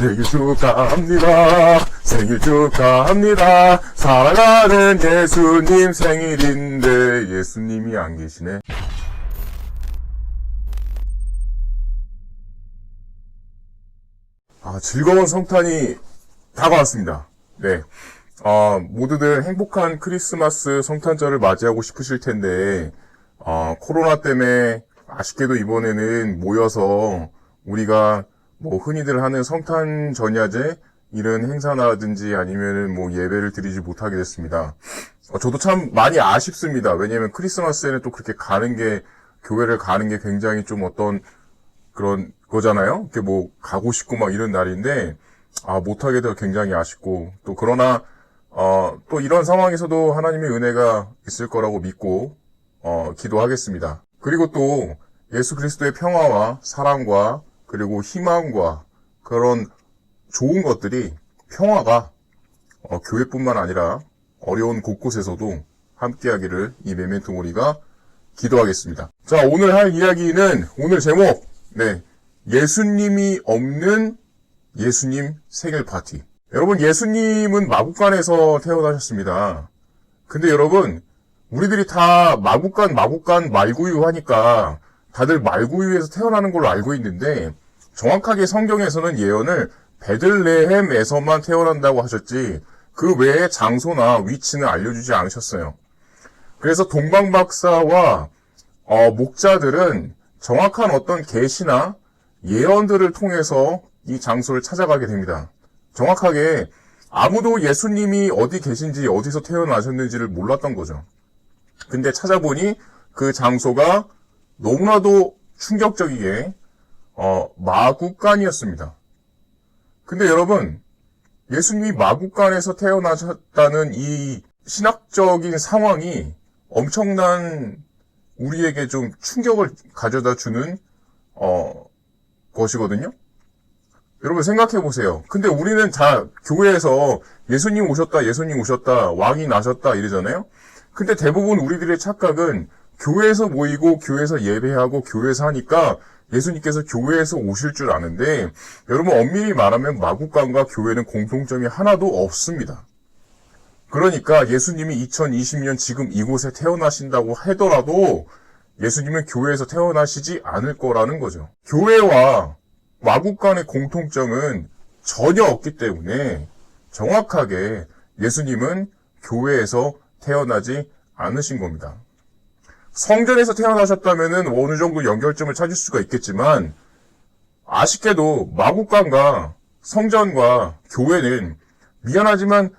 생일 축하합니다. 생일 축하합니다. 사랑하는 예수님 생일인데 예수님이 안 계시네. 아, 즐거운 성탄이 다가왔습니다. 네. 아, 모두들 행복한 크리스마스 성탄절을 맞이하고 싶으실 텐데, 아, 코로나 때문에 아쉽게도 이번에는 모여서 우리가 뭐 흔히들 하는 성탄 전야제 이런 행사라든지 아니면은 뭐 예배를 드리지 못하게 됐습니다. 어, 저도 참 많이 아쉽습니다. 왜냐면 크리스마스에는 또 그렇게 가는 게, 교회를 가는 게 굉장히 좀 어떤 그런 거잖아요. 이렇게 뭐 가고 싶고 막 이런 날인데 아 못하게 돼서 굉장히 아쉽고 또 그러나 어, 또 이런 상황에서도 하나님의 은혜가 있을 거라고 믿고 어, 기도하겠습니다. 그리고 또 예수 그리스도의 평화와 사랑과 그리고 희망과 그런 좋은 것들이 평화가 어, 교회뿐만 아니라 어려운 곳곳에서도 함께하기를 이 메멘토 모리가 기도하겠습니다. 자, 오늘 할 이야기는 오늘 제목 네. 예수님이 없는 예수님 생일 파티. 여러분, 예수님은 마국간에서 태어나셨습니다. 근데 여러분, 우리들이 다 마국간, 마국간, 말구유 하니까 다들 말구유에서 태어나는 걸로 알고 있는데, 정확하게 성경에서는 예언을 베들레헴에서만 태어난다고 하셨지, 그 외에 장소나 위치는 알려주지 않으셨어요. 그래서 동방박사와 어, 목자들은 정확한 어떤 계시나 예언들을 통해서 이 장소를 찾아가게 됩니다. 정확하게 아무도 예수님이 어디 계신지 어디서 태어나셨는지를 몰랐던 거죠. 근데 찾아보니 그 장소가 너무나도 충격적이게 어, 마국간이었습니다. 근데 여러분 예수님이 마국간에서 태어나셨다는 이 신학적인 상황이 엄청난 우리에게 좀 충격을 가져다 주는 어, 것이거든요. 여러분 생각해 보세요. 근데 우리는 다 교회에서 예수님 오셨다, 예수님 오셨다, 왕이 나셨다 이러잖아요. 근데 대부분 우리들의 착각은 교회에서 모이고 교회에서 예배하고 교회에서 하니까 예수님께서 교회에서 오실 줄 아는데 여러분 엄밀히 말하면 마국간과 교회는 공통점이 하나도 없습니다. 그러니까 예수님이 2020년 지금 이곳에 태어나신다고 하더라도 예수님은 교회에서 태어나시지 않을 거라는 거죠. 교회와 마국 간의 공통점은 전혀 없기 때문에 정확하게 예수님은 교회에서 태어나지 않으신 겁니다. 성전에서 태어나셨다면 어느 정도 연결점을 찾을 수가 있겠지만 아쉽게도 마국간과 성전과 교회는 미안하지만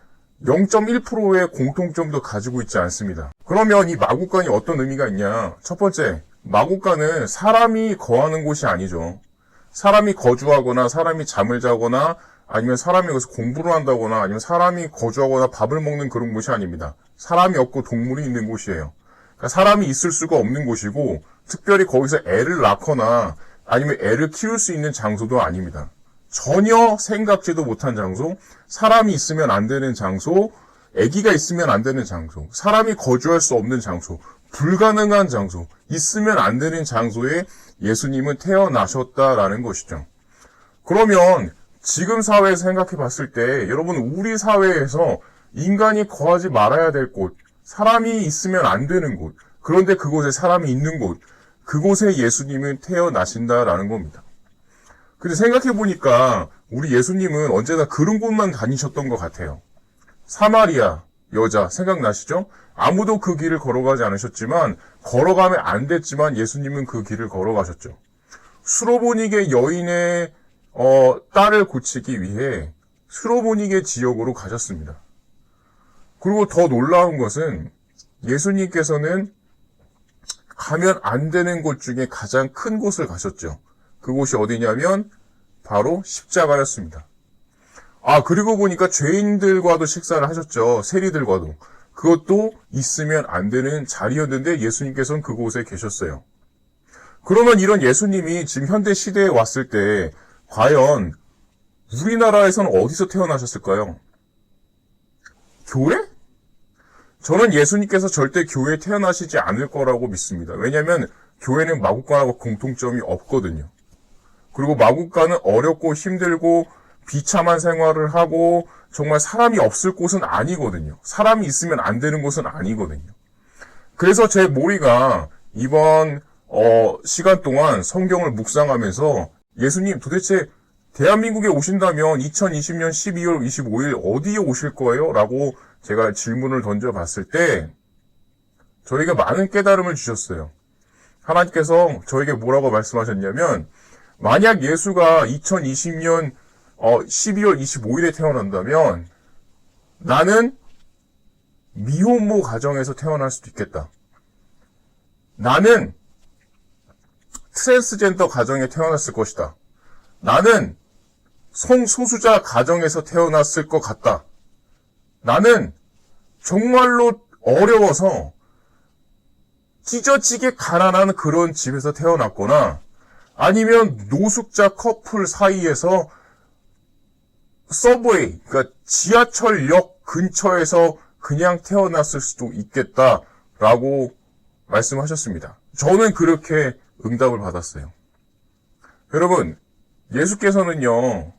0.1%의 공통점도 가지고 있지 않습니다. 그러면 이 마국간이 어떤 의미가 있냐? 첫 번째, 마국간은 사람이 거하는 곳이 아니죠. 사람이 거주하거나 사람이 잠을 자거나 아니면 사람이 여기서 공부를 한다거나 아니면 사람이 거주하거나 밥을 먹는 그런 곳이 아닙니다. 사람이 없고 동물이 있는 곳이에요. 그러니까 사람이 있을 수가 없는 곳이고 특별히 거기서 애를 낳거나 아니면 애를 키울 수 있는 장소도 아닙니다. 전혀 생각지도 못한 장소, 사람이 있으면 안 되는 장소, 아기가 있으면 안 되는 장소, 사람이 거주할 수 없는 장소, 불가능한 장소, 있으면 안 되는 장소에 예수님은 태어나셨다라는 것이죠. 그러면 지금 사회에서 생각해 봤을 때 여러분 우리 사회에서 인간이 거하지 말아야 될 곳, 사람이 있으면 안 되는 곳, 그런데 그곳에 사람이 있는 곳, 그곳에 예수님은 태어나신다라는 겁니다. 근데 생각해 보니까 우리 예수님은 언제나 그런 곳만 다니셨던 것 같아요. 사마리아 여자 생각나시죠? 아무도 그 길을 걸어가지 않으셨지만 걸어가면 안 됐지만 예수님은 그 길을 걸어가셨죠. 수로보닉의 여인의 어, 딸을 고치기 위해 수로보닉의 지역으로 가셨습니다. 그리고 더 놀라운 것은 예수님께서는 가면 안 되는 곳 중에 가장 큰 곳을 가셨죠. 그곳이 어디냐면 바로 십자가였습니다. 아, 그리고 보니까 죄인들과도 식사를 하셨죠. 세리들과도. 그것도 있으면 안 되는 자리였는데 예수님께서는 그곳에 계셨어요. 그러면 이런 예수님이 지금 현대 시대에 왔을 때 과연 우리나라에서는 어디서 태어나셨을까요? 교회? 저는 예수님께서 절대 교회에 태어나시지 않을 거라고 믿습니다. 왜냐하면 교회는 마국간하고 공통점이 없거든요. 그리고 마국간은 어렵고 힘들고 비참한 생활을 하고 정말 사람이 없을 곳은 아니거든요. 사람이 있으면 안 되는 곳은 아니거든요. 그래서 제 머리가 이번 어, 시간 동안 성경을 묵상하면서 예수님 도대체 대한민국에 오신다면 2020년 12월 25일 어디에 오실 거예요? 라고 제가 질문을 던져봤을 때 저에게 많은 깨달음을 주셨어요. 하나님께서 저에게 뭐라고 말씀하셨냐면 만약 예수가 2020년 12월 25일에 태어난다면 나는 미혼모 가정에서 태어날 수도 있겠다. 나는 트랜스젠더 가정에 태어났을 것이다. 나는 성소수자 가정에서 태어났을 것 같다. 나는 정말로 어려워서 찢어지게 가난한 그런 집에서 태어났거나 아니면 노숙자 커플 사이에서 서브웨이, 그러니까 지하철역 근처에서 그냥 태어났을 수도 있겠다라고 말씀하셨습니다. 저는 그렇게 응답을 받았어요. 여러분, 예수께서는요,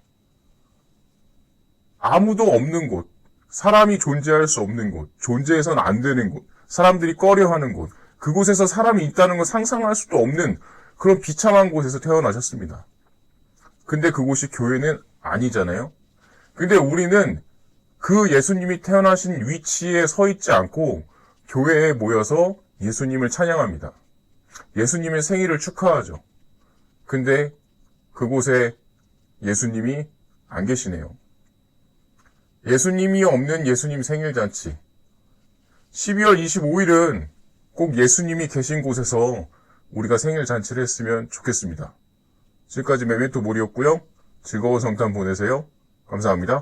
아무도 없는 곳, 사람이 존재할 수 없는 곳, 존재해서는 안 되는 곳, 사람들이 꺼려하는 곳, 그곳에서 사람이 있다는 걸 상상할 수도 없는 그런 비참한 곳에서 태어나셨습니다. 근데 그곳이 교회는 아니잖아요? 근데 우리는 그 예수님이 태어나신 위치에 서 있지 않고 교회에 모여서 예수님을 찬양합니다. 예수님의 생일을 축하하죠. 근데 그곳에 예수님이 안 계시네요. 예수님이 없는 예수님 생일잔치. 12월 25일은 꼭 예수님이 계신 곳에서 우리가 생일잔치를 했으면 좋겠습니다. 지금까지 메멘토 몰이었고요. 즐거운 성탄 보내세요. 감사합니다.